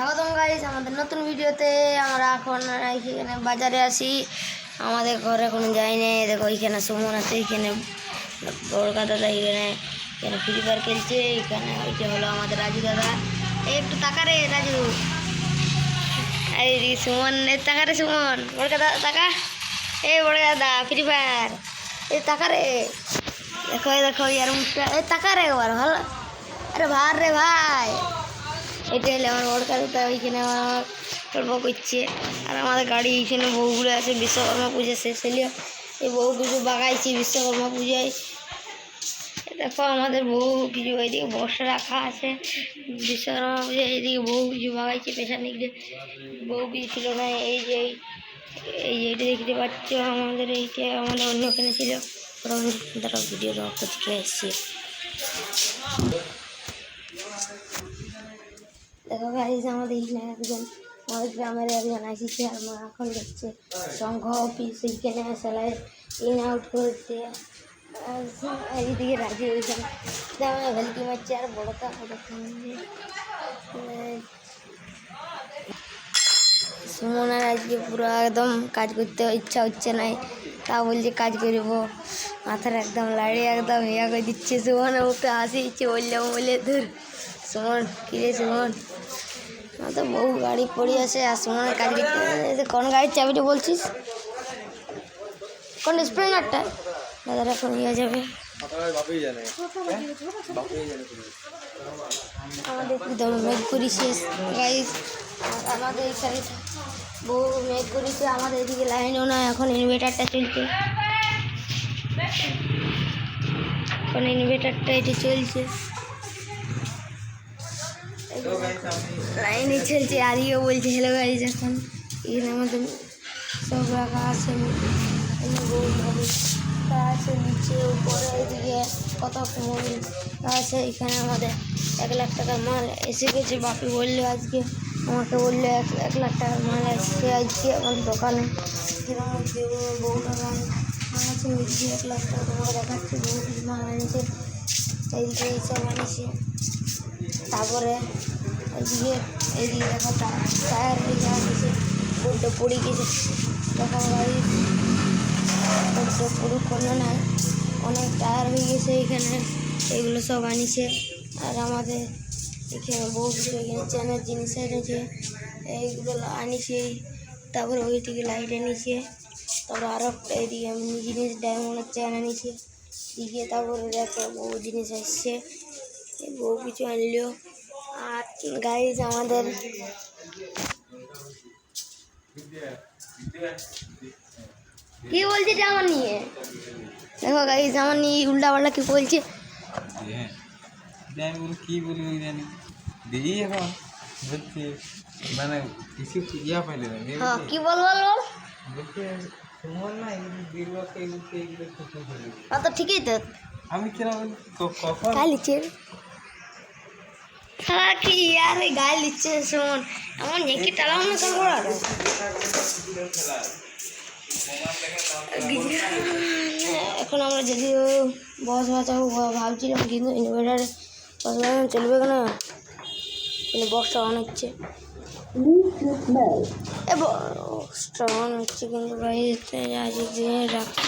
স্বাগতম গাইস আমাদের নতুন ভিডিওতে আমরা এখন এখানে বাজারে আসি আমাদের ঘরে কোনো যাইনি দেখো এখানে সুমন আছে, এখানে বড়কা দাদা এখানে এখানে ফ্রি ফায়ার খেলছে, এখানে ওইটা হলো আমাদের রাজু দাদা। এই একটু টাকা রে রাজু। এই সুমন, এ টাকা রে সুমন বড়কা দাদা টাকা এই বড় দাদা ফ্রি ফায়ার এই টাকা রে। দেখো দেখো, ইয়ার মুখটা। এই টাকা রে একবার, ভালো। আরে ভার রে ভাই। এটা হলে আমার বড় কাকুটা ওইখানে আমার গল্প করছে। আর আমাদের গাড়ি এইখানে বউগুলো আছে, বিশ্বকর্মা পুজো শেষ হলে এই বউ কিছু বাগাইছি বিশ্বকর্মা পুজোয়। দেখো আমাদের বউ কিছু ওইদিকে বর্ষা রাখা আছে, বিশ্বকর্মা পুজোয় এইদিকে বউ কিছু বাগাইছে পেছন দিক বউ কিছু ছিল না, এই যে এই- এই যে এটা দেখতে পাচ্ছ আমাদের, এইটা আমাদের অন্যখানে ছিল। ভিডিও করতে এসেছি? দেখো গাইজ আমাদের এখানে একজন, আমাদের গ্রামের একজন আসিছে আর মা এখন দেখছে সংঘ অফিস এইখানে সেলাই ইন আউট করতে এইদিকে রাজি ওইখানে যেমন ভেলকি মারছে আর বড়টা সুমনের আজকে পুরো একদম কাজ করতে ইচ্ছা হচ্ছে নাই তা বলছে কাজ করব। মাথার একদম লাড়ি একদম ইয়া করে দিচ্ছে। সুমনের মুখে হাসি দিচ্ছে বললাম বলে ধর। সুমন কিরে সুমন? আমার তো বহু গাড়ি পড়ে আছে আর সুমনের যে কোন গাড়ির চাবিটা বলছিস? কোন স্প্লেন্ডারটা দাদার এখন ইয়ে যাবে। আমাদের একদম মেঘ করেছে গাইজ আমাদের এখানে বহু মেঘ করেছে, আমাদের এদিকে লাইনও না এখন ইনভার্টারটা চলছে। এখন ইনভার্টারটা এটি চলছে। লাইনে চলছে, আর ইয়ে বলছে হ্যালো গাইজ এখন এখানে আমাদের সব রাখা আছে আছে নিচে, উপরে, এদিকে কত ফোন আছে এখানে আমাদের এক লাখ টাকার মাল এসে গেছে, বাপি বলল আজকে, আমাকে বলল এক এক লাখ টাকার মাল এসছে আজকে আমাদের দোকানে সেরকম বহু টাকা মাল আছে নিচে এক লাখ টাকা তোমাকে দেখাচ্ছে কিছু মাল আনছে এইদিকে তারপরে এদিকে এদিকে দেখো টায়ার লেগে আছে বোর্ডটা পড়ে গেছে। তখন গাড়ি বোর্ডটা পুরো কোনো নাই, অনেক টায়ার হয়ে গেছে এখানে, এগুলো সব আনিছে। আর আমাদের এখানে বহু কিছু এখানে চেনের জিনিস এনেছে, এইগুলো আনিছে, তারপরে ওই থেকে লাইট এনেছে, তারপরে আরও এদিকে এমনি জিনিস ডায়মন্ডের চেন এনেছে। দিকে তারপরে দেখে বহু জিনিস আসছে বহু কিছু আনলো। আর গাইজ আমাদের কি বলছে জামা নিয়ে? দেখো গাইজ জামা নিয়ে উল্টা পাল্টা কি বলছে? হ্যাঁ এটা আমি বলি কী বলি ওই জানি। দেখি এখন বলছি মানে কিছু ইয়া পাইলে না হ্যাঁ কি বল বল বল। বলছে তোমার না এগুলো দিলকে এগুলো এগুলো কিছু বলি ও তো ঠিকই তো। আমি কিনা বলি ক- কখন? গায়ে সারা কি আর গায়ে লিচ্ছে শোন। এমন একই টালাম না সব বড় এখন আমরা যদিও বস বাঁচাবো ভাবছিলাম কিন্তু ইনভার্টারে বস বাঁচানো চলবে কেন? কিন্তু বক্সটা অন হচ্ছে। বক্সটা অন হচ্ছে কিন্তু দিয়ে রাখতে